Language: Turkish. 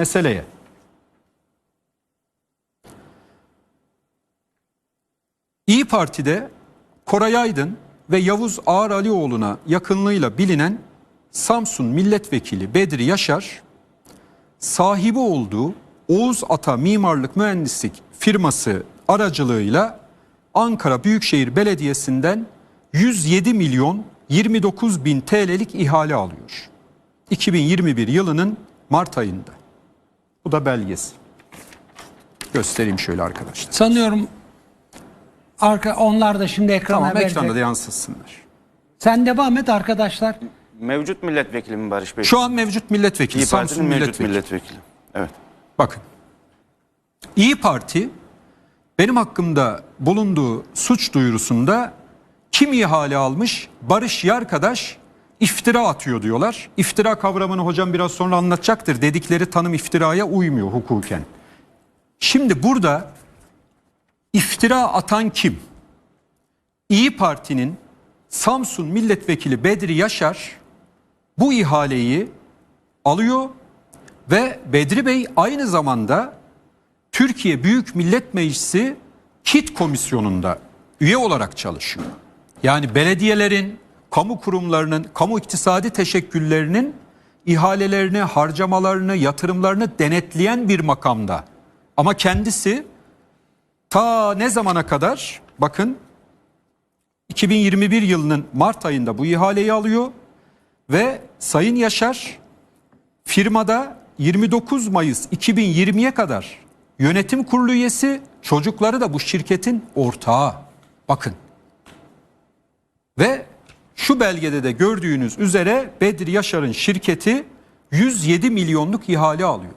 meseleye. İyi Parti'de Koray Aydın ve Yavuz Ağar Alioğlu'na yakınlığıyla bilinen Samsun Milletvekili Bedri Yaşar sahibi olduğu Oğuz Ata Mimarlık Mühendislik firması aracılığıyla Ankara Büyükşehir Belediyesi'nden 107 milyon 29 bin TL'lik ihale alıyor. 2021 yılının Mart ayında. Bu da belgesi. Göstereyim şöyle arkadaşlar. Sanıyorum arka onlar da şimdi ekrana Tamam verecek. ekranda da yansıtsınlar. Sen devam et arkadaşlar. Mevcut milletvekili mi Barış Bey? Şu an mevcut milletvekili, İyi Samsun Parti'nin mevcut milletvekili. milletvekili. Evet. Bakın. İyi Parti benim hakkımda bulunduğu suç duyurusunda kim ihale almış? Barış Yarkadaş iftira atıyor diyorlar. İftira kavramını hocam biraz sonra anlatacaktır. Dedikleri tanım iftiraya uymuyor hukuken. Şimdi burada iftira atan kim? İyi Parti'nin Samsun milletvekili Bedri Yaşar bu ihaleyi alıyor ve Bedri Bey aynı zamanda Türkiye Büyük Millet Meclisi KİT komisyonunda üye olarak çalışıyor. Yani belediyelerin, kamu kurumlarının, kamu iktisadi teşekküllerinin ihalelerini, harcamalarını, yatırımlarını denetleyen bir makamda. Ama kendisi ta ne zamana kadar bakın 2021 yılının Mart ayında bu ihaleyi alıyor ve Sayın Yaşar firmada 29 Mayıs 2020'ye kadar yönetim kurulu üyesi, çocukları da bu şirketin ortağı. Bakın. Ve şu belgede de gördüğünüz üzere Bedri Yaşar'ın şirketi 107 milyonluk ihale alıyor.